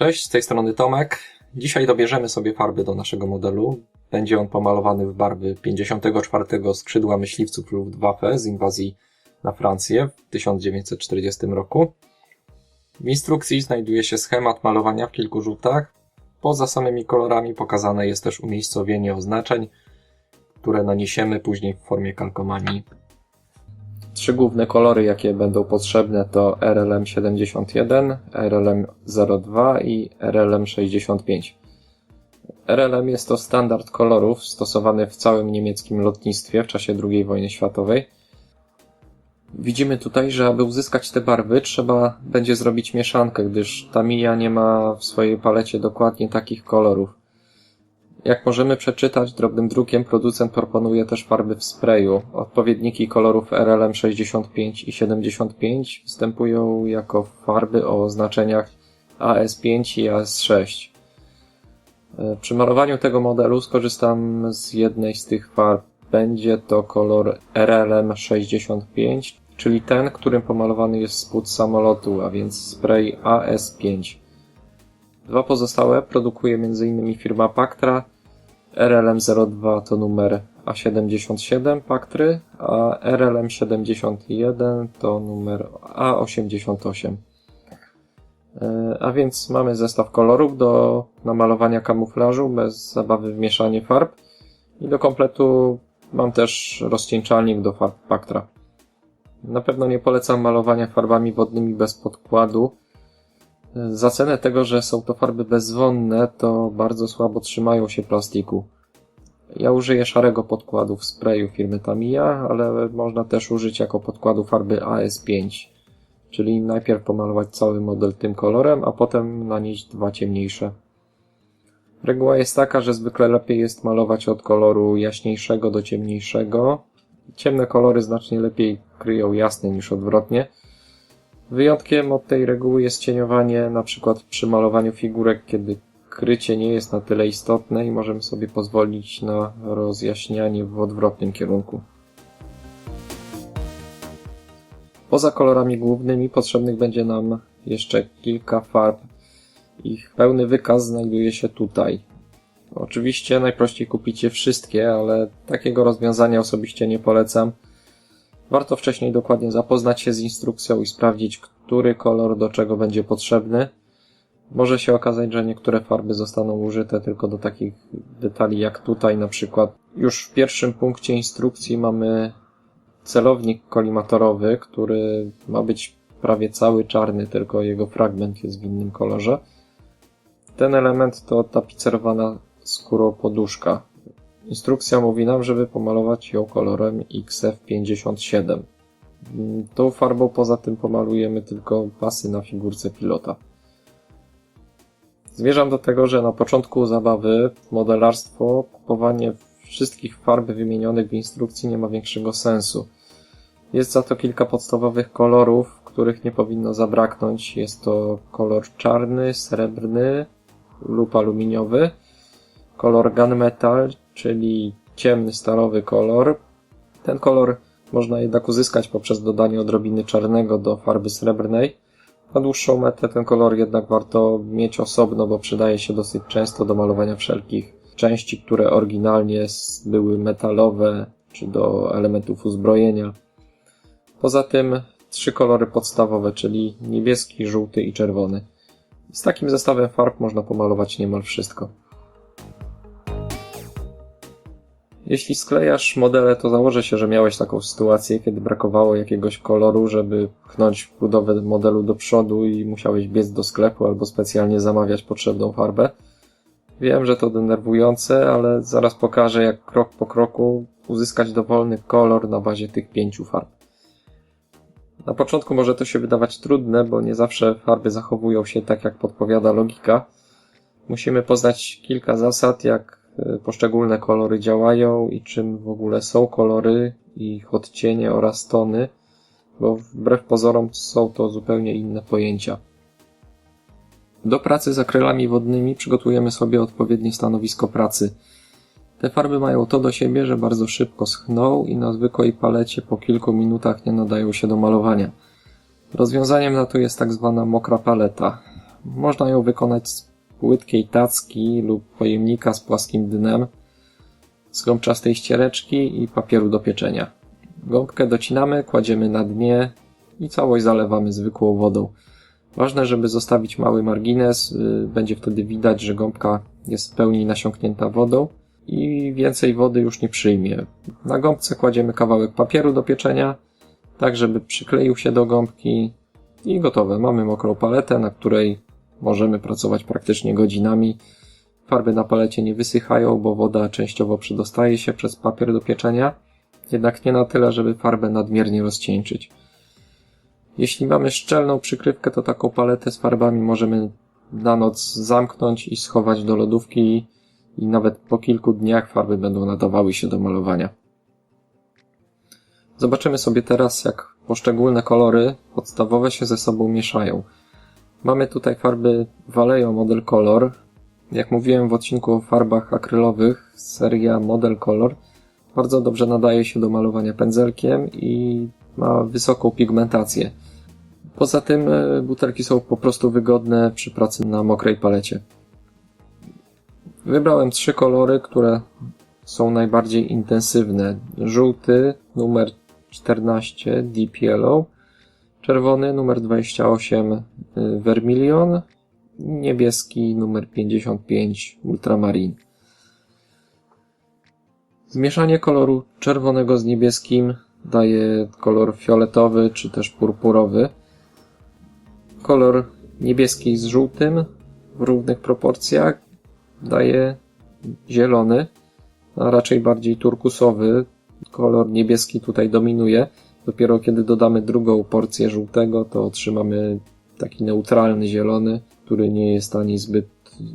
Cześć, z tej strony Tomek. Dzisiaj dobierzemy sobie farby do naszego modelu. Będzie on pomalowany w barwy 54 skrzydła myśliwców Luftwaffe z inwazji na Francję w 1940 roku. W instrukcji znajduje się schemat malowania w kilku rzutach. Poza samymi kolorami pokazane jest też umiejscowienie oznaczeń, które naniesiemy później w formie kalkomanii. Trzy główne kolory, jakie będą potrzebne to RLM 71, RLM 02 i RLM 65. RLM jest to standard kolorów stosowany w całym niemieckim lotnictwie w czasie II wojny światowej. Widzimy tutaj, że aby uzyskać te barwy trzeba będzie zrobić mieszankę, gdyż Tamiya nie ma w swojej palecie dokładnie takich kolorów. Jak możemy przeczytać drobnym drukiem, producent proponuje też farby w sprayu. Odpowiedniki kolorów RLM 65 i 75 występują jako farby o oznaczeniach AS5 i AS6. E, Przy malowaniu tego modelu skorzystam z jednej z tych farb. Będzie to kolor RLM 65, czyli ten, którym pomalowany jest spód samolotu, a więc spray AS5. Dwa pozostałe produkuje m.in. firma Pactra. RLM02 to numer A77 Pactry, a RLM71 to numer A88. E, A więc mamy zestaw kolorów do namalowania kamuflażu bez zabawy w mieszanie farb i do kompletu mam też rozcieńczalnik do farb Pactra. Na pewno nie polecam malowania farbami wodnymi bez podkładu, za cenę tego, że są to farby bezwonne, to bardzo słabo trzymają się plastiku. Ja użyję szarego podkładu w sprayu firmy Tamiya, ale można też użyć jako podkładu farby AS5. Czyli najpierw pomalować cały model tym kolorem, a potem nanieść dwa ciemniejsze. Reguła jest taka, że zwykle lepiej jest malować od koloru jaśniejszego do ciemniejszego. Ciemne kolory znacznie lepiej kryją jasne niż odwrotnie. Wyjątkiem od tej reguły jest cieniowanie, na przykład przy malowaniu figurek, kiedy krycie nie jest na tyle istotne i możemy sobie pozwolić na rozjaśnianie w odwrotnym kierunku. Poza kolorami głównymi potrzebnych będzie nam jeszcze kilka farb. Ich pełny wykaz znajduje się tutaj. Oczywiście najprościej kupić je wszystkie, ale takiego rozwiązania osobiście nie polecam. Warto wcześniej dokładnie zapoznać się z instrukcją i sprawdzić, który kolor do czego będzie potrzebny. Może się okazać, że niektóre farby zostaną użyte tylko do takich detali jak tutaj na przykład. Już w pierwszym punkcie instrukcji mamy celownik kolimatorowy, który ma być prawie cały czarny, tylko jego fragment jest w innym kolorze. Ten element to tapicerowana skórą poduszka. Instrukcja mówi nam, żeby pomalować ją kolorem XF57. Tą farbą poza tym pomalujemy tylko pasy na figurce pilota. Zmierzam do tego, że na początku zabawy modelarstwo kupowanie wszystkich farb wymienionych w instrukcji nie ma większego sensu. Jest za to kilka podstawowych kolorów, których nie powinno zabraknąć. Jest to kolor czarny, srebrny lub aluminiowy, kolor gunmetal, czyli ciemny stalowy kolor. Ten kolor można jednak uzyskać poprzez dodanie odrobiny czarnego do farby srebrnej. Na dłuższą metę ten kolor jednak warto mieć osobno, bo przydaje się dosyć często do malowania wszelkich części, które oryginalnie były metalowe, czy do elementów uzbrojenia. Poza tym trzy kolory podstawowe, czyli niebieski, żółty i czerwony. Z takim zestawem farb można pomalować niemal wszystko. Jeśli sklejasz modele, to założę się, że miałeś taką sytuację, kiedy brakowało jakiegoś koloru, żeby pchnąć budowę modelu do przodu i musiałeś biec do sklepu albo specjalnie zamawiać potrzebną farbę. Wiem, że to denerwujące, ale zaraz pokażę, jak krok po kroku uzyskać dowolny kolor na bazie tych pięciu farb. Na początku może to się wydawać trudne, bo nie zawsze farby zachowują się tak, jak podpowiada logika. Musimy poznać kilka zasad, jak poszczególne kolory działają i czym w ogóle są kolory, ich odcienie oraz tony, bo wbrew pozorom są to zupełnie inne pojęcia. Do pracy z akrylami wodnymi przygotujemy sobie odpowiednie stanowisko pracy. Te farby mają to do siebie, że bardzo szybko schną i na zwykłej palecie po kilku minutach nie nadają się do malowania. Rozwiązaniem na to jest tak zwana mokra paleta. Można ją wykonać z płytkiej tacki lub pojemnika z płaskim dnem, z gąbczastej ściereczki i papieru do pieczenia. Gąbkę docinamy, kładziemy na dnie i całość zalewamy zwykłą wodą. Ważne, żeby zostawić mały margines, y, będzie wtedy widać, że gąbka jest w pełni nasiąknięta wodą i więcej wody już nie przyjmie. Na gąbce kładziemy kawałek papieru do pieczenia, tak żeby przykleił się do gąbki i gotowe. Mamy mokrą paletę, na której możemy pracować praktycznie godzinami. Farby na palecie nie wysychają, bo woda częściowo przedostaje się przez papier do pieczenia, jednak nie na tyle, żeby farbę nadmiernie rozcieńczyć. Jeśli mamy szczelną przykrywkę, to taką paletę z farbami możemy na noc zamknąć i schować do lodówki i nawet po kilku dniach farby będą nadawały się do malowania. Zobaczymy sobie teraz, jak poszczególne kolory podstawowe się ze sobą mieszają. Mamy tutaj farby Vallejo Model Color. Jak mówiłem w odcinku o farbach akrylowych, seria Model Color bardzo dobrze nadaje się do malowania pędzelkiem i ma wysoką pigmentację. Poza tym e, butelki są po prostu wygodne przy pracy na mokrej palecie. Wybrałem trzy kolory, które są najbardziej intensywne. Żółty, numer 14, Deep Yellow, czerwony, numer 28, y, Vermilion, niebieski, numer 55, Ultramarine. Zmieszanie koloru czerwonego z niebieskim daje kolor fioletowy czy też purpurowy. Kolor niebieski z żółtym w równych proporcjach daje zielony, a raczej bardziej turkusowy. Kolor niebieski tutaj dominuje. Dopiero kiedy dodamy drugą porcję żółtego, to otrzymamy taki neutralny zielony, który nie jest ani zbyt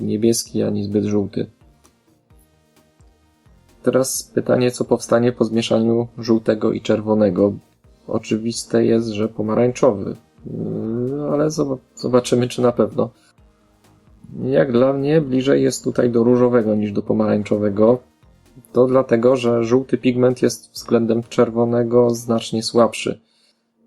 niebieski, ani zbyt żółty. Teraz pytanie, co powstanie po zmieszaniu żółtego i czerwonego. Oczywiste jest, że pomarańczowy, Yy, ale zobaczymy, czy na pewno. Jak dla mnie, bliżej jest tutaj do różowego niż do pomarańczowego. To dlatego, że żółty pigment jest względem czerwonego znacznie słabszy.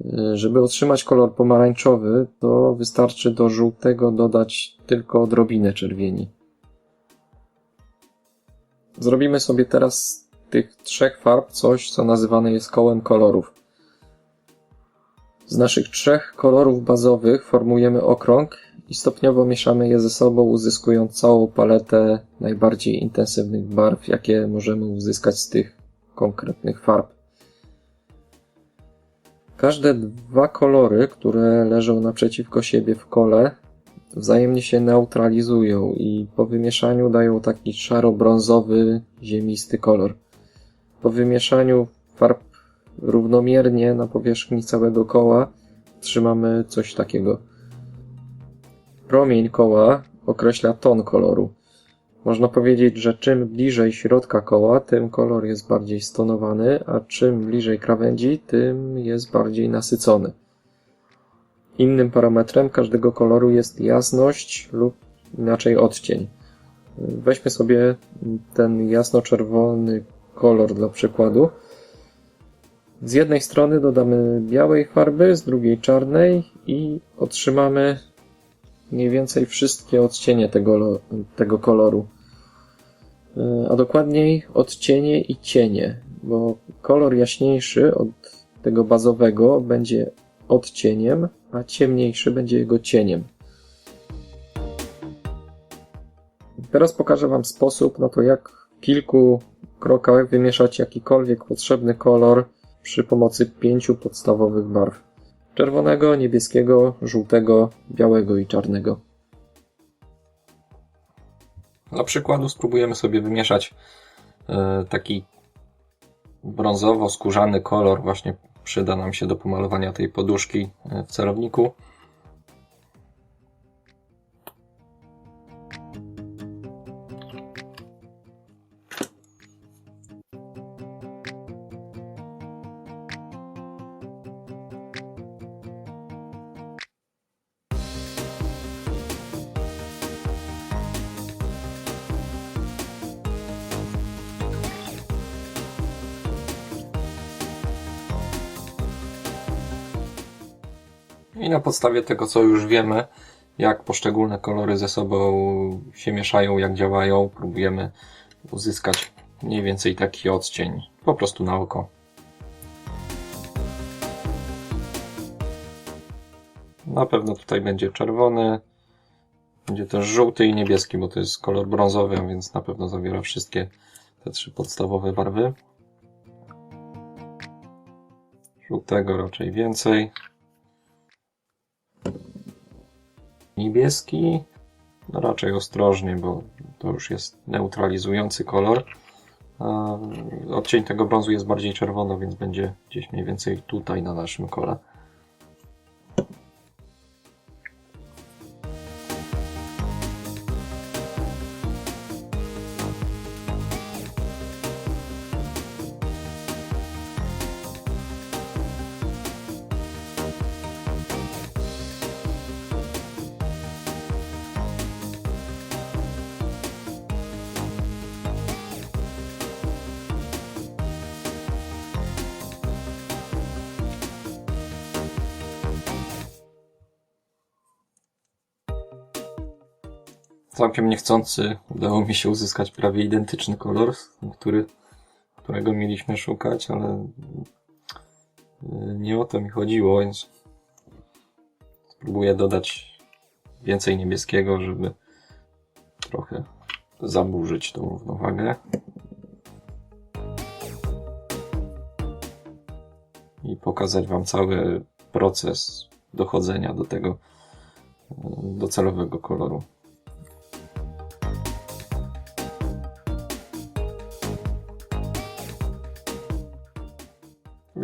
Yy, żeby otrzymać kolor pomarańczowy, to wystarczy do żółtego dodać tylko odrobinę czerwieni. Zrobimy sobie teraz z tych trzech farb coś, co nazywane jest kołem kolorów. Z naszych trzech kolorów bazowych formujemy okrąg i stopniowo mieszamy je ze sobą, uzyskując całą paletę najbardziej intensywnych barw, jakie możemy uzyskać z tych konkretnych farb. Każde dwa kolory, które leżą naprzeciwko siebie w kole, wzajemnie się neutralizują i po wymieszaniu dają taki szaro-brązowy, ziemisty kolor. Po wymieszaniu farb równomiernie na powierzchni całego koła trzymamy coś takiego. Promień koła określa ton koloru. Można powiedzieć, że czym bliżej środka koła, tym kolor jest bardziej stonowany, a czym bliżej krawędzi, tym jest bardziej nasycony. Innym parametrem każdego koloru jest jasność lub inaczej odcień. Weźmy sobie ten jasno-czerwony kolor dla przykładu. Z jednej strony dodamy białej farby, z drugiej czarnej i otrzymamy mniej więcej wszystkie odcienie tego, tego koloru. A dokładniej odcienie i cienie, bo kolor jaśniejszy od tego bazowego będzie odcieniem, a ciemniejszy będzie jego cieniem. Teraz pokażę Wam sposób na to, jak w kilku krokach wymieszać jakikolwiek potrzebny kolor przy pomocy pięciu podstawowych barw. Czerwonego, niebieskiego, żółtego, białego i czarnego. Dla przykładu spróbujemy sobie wymieszać e, taki brązowo-skórzany kolor właśnie przyda nam się do pomalowania tej poduszki e, w celowniku. I na podstawie tego, co już wiemy, jak poszczególne kolory ze sobą się mieszają, jak działają. Próbujemy uzyskać mniej więcej taki odcień, po prostu na oko. Na pewno tutaj będzie czerwony, będzie też żółty i niebieski, bo to jest kolor brązowy, a więc na pewno zawiera wszystkie te trzy podstawowe barwy. Żółtego raczej więcej. Niebieski no raczej ostrożnie, bo to już jest neutralizujący kolor. Odcień tego brązu jest bardziej czerwony, więc będzie gdzieś mniej więcej tutaj na naszym kole. Całkiem niechcący udało mi się uzyskać prawie identyczny kolor, który, którego mieliśmy szukać, ale y, nie o to mi chodziło, więc spróbuję dodać więcej niebieskiego, żeby trochę zaburzyć tą równowagę. I pokazać Wam cały proces dochodzenia do tego y, docelowego koloru.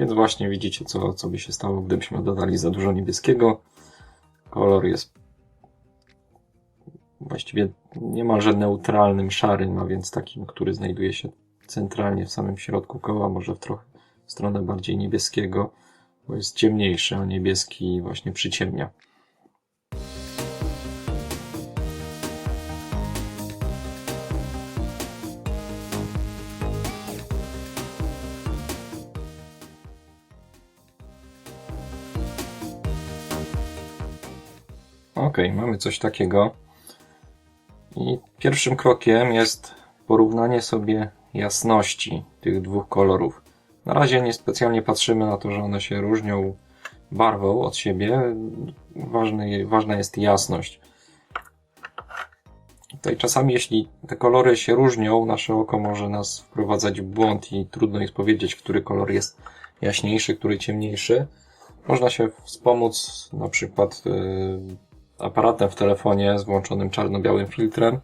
Więc właśnie widzicie, co, co by się stało, gdybyśmy dodali za dużo niebieskiego. Kolor jest właściwie niemalże neutralnym, szarym, a więc takim, który znajduje się centralnie w samym środku koła, może w trochę w stronę bardziej niebieskiego, bo jest ciemniejszy, a niebieski właśnie przyciemnia. Ok, mamy coś takiego. I pierwszym krokiem jest porównanie sobie jasności tych dwóch kolorów. Na razie nie specjalnie patrzymy na to, że one się różnią barwą od siebie. Ważny, ważna jest jasność. Tutaj czasami, jeśli te kolory się różnią, nasze oko może nas wprowadzać w błąd i trudno jest powiedzieć, który kolor jest jaśniejszy, który ciemniejszy. Można się wspomóc na przykład yy, aparatem w telefonie z włączonym czarno-białym filtrem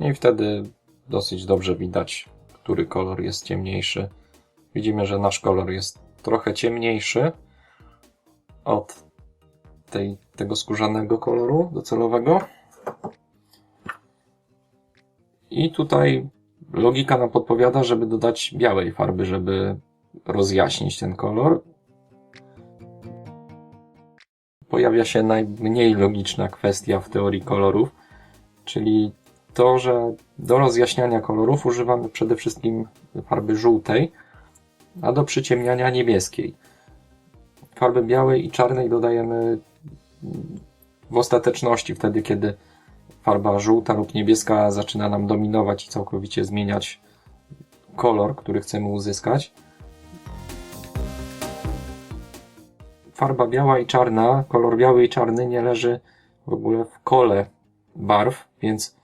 i wtedy dosyć dobrze widać, który kolor jest ciemniejszy. Widzimy, że nasz kolor jest trochę ciemniejszy od tej, tego skórzanego koloru docelowego. I tutaj logika nam podpowiada, żeby dodać białej farby, żeby rozjaśnić ten kolor pojawia się najmniej logiczna kwestia w teorii kolorów, czyli to, że do rozjaśniania kolorów używamy przede wszystkim farby żółtej, a do przyciemniania niebieskiej. Farby białej i czarnej dodajemy w ostateczności, wtedy kiedy farba żółta lub niebieska zaczyna nam dominować i całkowicie zmieniać kolor, który chcemy uzyskać. Farba biała i czarna, kolor biały i czarny nie leży w ogóle w kole barw, więc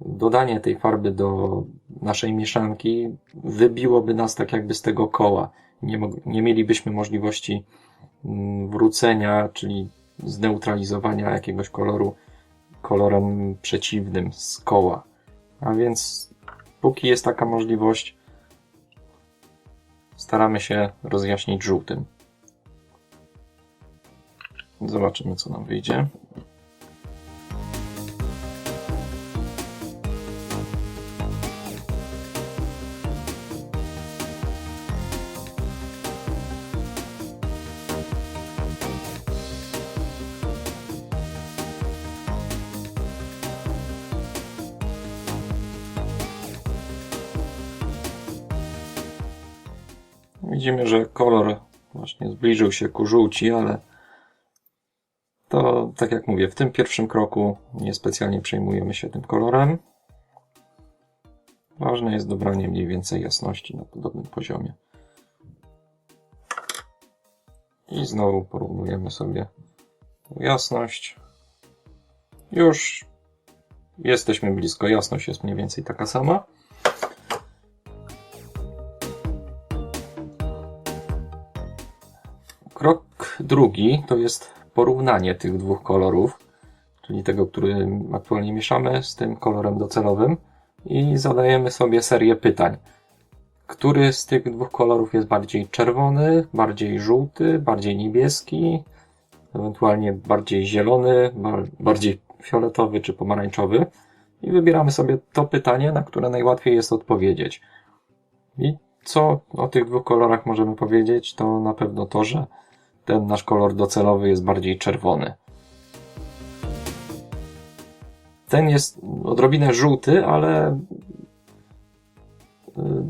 dodanie tej farby do naszej mieszanki wybiłoby nas tak jakby z tego koła. Nie, nie mielibyśmy możliwości mm, wrócenia, czyli zneutralizowania jakiegoś koloru kolorem przeciwnym z koła. A więc póki jest taka możliwość, staramy się rozjaśnić żółtym. Zobaczymy, co nam wyjdzie. Widzimy, że kolor właśnie zbliżył się ku żółci, ale tak jak mówię, w tym pierwszym kroku niespecjalnie przejmujemy się tym kolorem. Ważne jest dobranie mniej więcej jasności na podobnym poziomie. I znowu porównujemy sobie jasność. Już jesteśmy blisko, jasność jest mniej więcej taka sama. Krok drugi to jest porównanie tych dwóch kolorów, czyli tego, który aktualnie mieszamy z tym kolorem docelowym i zadajemy sobie serię pytań. Który z tych dwóch kolorów jest bardziej czerwony, bardziej żółty, bardziej niebieski, ewentualnie bardziej zielony, bar- bardziej fioletowy czy pomarańczowy? I wybieramy sobie to pytanie, na które najłatwiej jest odpowiedzieć. I co o tych dwóch kolorach możemy powiedzieć, to na pewno to, że ten nasz kolor docelowy jest bardziej czerwony. Ten jest odrobinę żółty, ale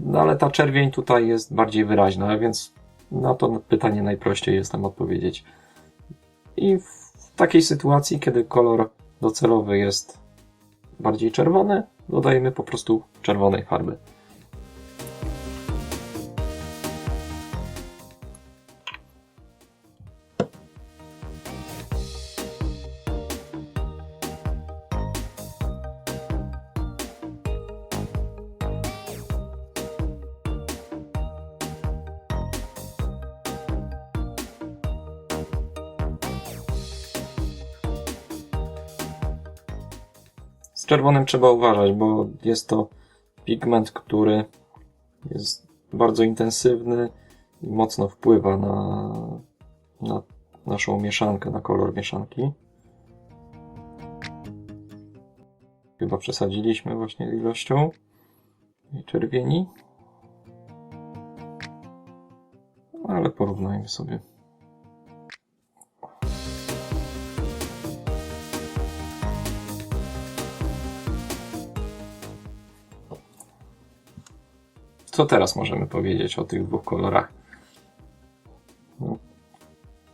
no ale ta czerwień tutaj jest bardziej wyraźna, więc na to pytanie najprościej jest tam odpowiedzieć. I w takiej sytuacji, kiedy kolor docelowy jest bardziej czerwony, dodajemy po prostu czerwonej farby. Czerwonym trzeba uważać, bo jest to pigment, który jest bardzo intensywny i mocno wpływa na, na naszą mieszankę, na kolor mieszanki. Chyba przesadziliśmy właśnie ilością czerwieni. Ale porównajmy sobie. Co teraz możemy powiedzieć o tych dwóch kolorach? No,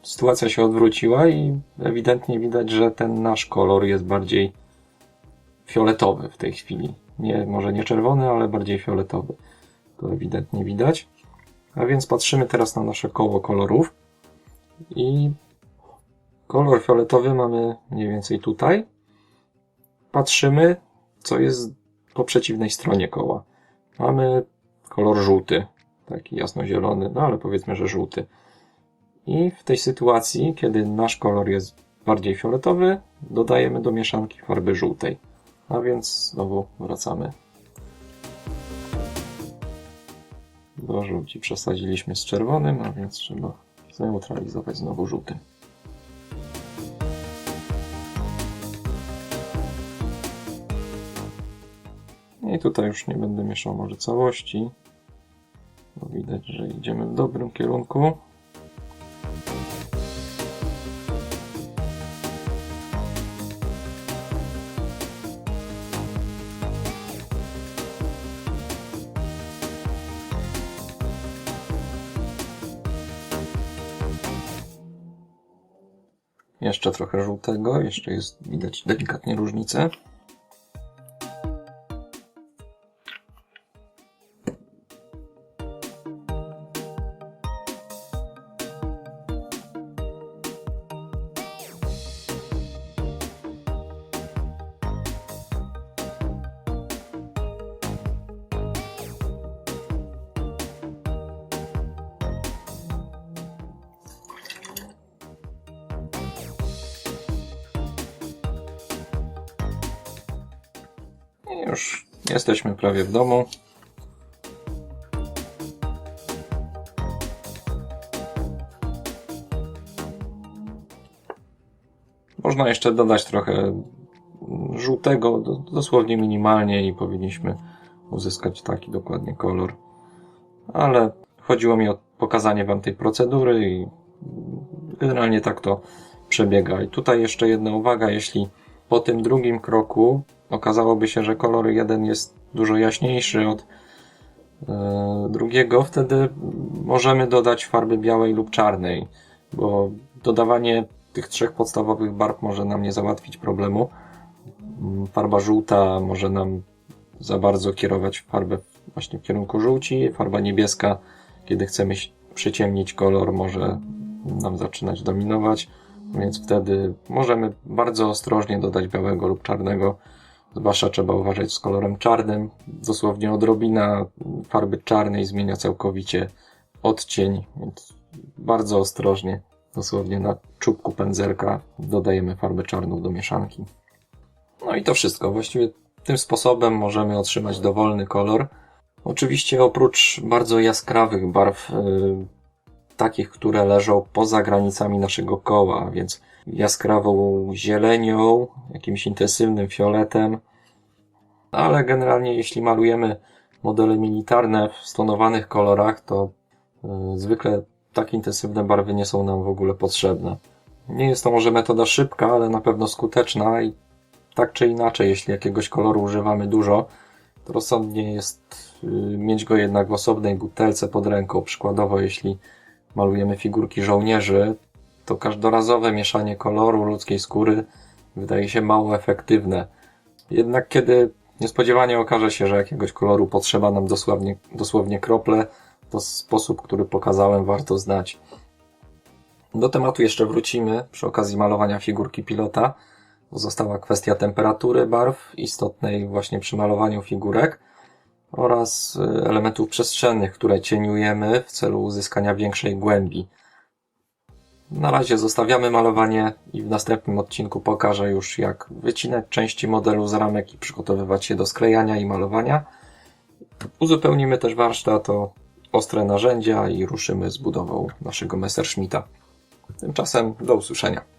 sytuacja się odwróciła i ewidentnie widać, że ten nasz kolor jest bardziej fioletowy w tej chwili. Nie, może nie czerwony, ale bardziej fioletowy. To ewidentnie widać. A więc patrzymy teraz na nasze koło kolorów i kolor fioletowy mamy mniej więcej tutaj. Patrzymy, co jest po przeciwnej stronie koła. Mamy kolor żółty, taki jasnozielony, no ale powiedzmy, że żółty. I w tej sytuacji, kiedy nasz kolor jest bardziej fioletowy, dodajemy do mieszanki farby żółtej. A więc znowu wracamy. Do żółci przesadziliśmy z czerwonym, a więc trzeba zneutralizować znowu żółtym. I tutaj już nie będę mieszał może całości, bo widać, że idziemy w dobrym kierunku. Jeszcze trochę żółtego, jeszcze jest widać delikatnie różnicę. Już jesteśmy prawie w domu. Można jeszcze dodać trochę żółtego, do- dosłownie minimalnie i powinniśmy uzyskać taki dokładnie kolor. Ale chodziło mi o pokazanie Wam tej procedury i generalnie tak to przebiega. I tutaj jeszcze jedna uwaga, jeśli po tym drugim kroku okazałoby się, że kolor jeden jest dużo jaśniejszy od e, drugiego, wtedy możemy dodać farby białej lub czarnej, bo dodawanie tych trzech podstawowych barw może nam nie załatwić problemu. Mm, Farba żółta może nam za bardzo kierować farbę właśnie w kierunku żółci. Farba niebieska, kiedy chcemy przyciemnić kolor, może nam zaczynać dominować, więc wtedy możemy bardzo ostrożnie dodać białego lub czarnego. Zwłaszcza trzeba uważać z kolorem czarnym. Dosłownie odrobina farby czarnej zmienia całkowicie odcień, więc bardzo ostrożnie, dosłownie na czubku pędzelka dodajemy farbę czarną do mieszanki. No i to wszystko. Właściwie tym sposobem możemy otrzymać dowolny kolor. Oczywiście oprócz bardzo jaskrawych barw, yy, takich, które leżą poza granicami naszego koła, więc jaskrawą zielenią, jakimś intensywnym fioletem, ale generalnie jeśli malujemy modele militarne w stonowanych kolorach, to yy, zwykle tak intensywne barwy nie są nam w ogóle potrzebne. Nie jest to może metoda szybka, ale na pewno skuteczna i tak czy inaczej, jeśli jakiegoś koloru używamy dużo, to rozsądnie jest yy, mieć go jednak w osobnej butelce pod ręką. Przykładowo, jeśli malujemy figurki żołnierzy, to każdorazowe mieszanie koloru ludzkiej skóry wydaje się mało efektywne. Jednak kiedy niespodziewanie okaże się, że jakiegoś koloru potrzeba nam dosłownie, dosłownie krople, to sposób, który pokazałem, warto znać. Do tematu jeszcze wrócimy przy okazji malowania figurki pilota. Została kwestia temperatury barw, istotnej właśnie przy malowaniu figurek oraz y, elementów przestrzennych, które cieniujemy w celu uzyskania większej głębi. Na razie zostawiamy malowanie i w następnym odcinku pokażę już jak wycinać części modelu z ramek i przygotowywać się do sklejania i malowania. Uzupełnimy też warsztat o ostre narzędzia i ruszymy z budową naszego Messerschmitta. Tymczasem do usłyszenia.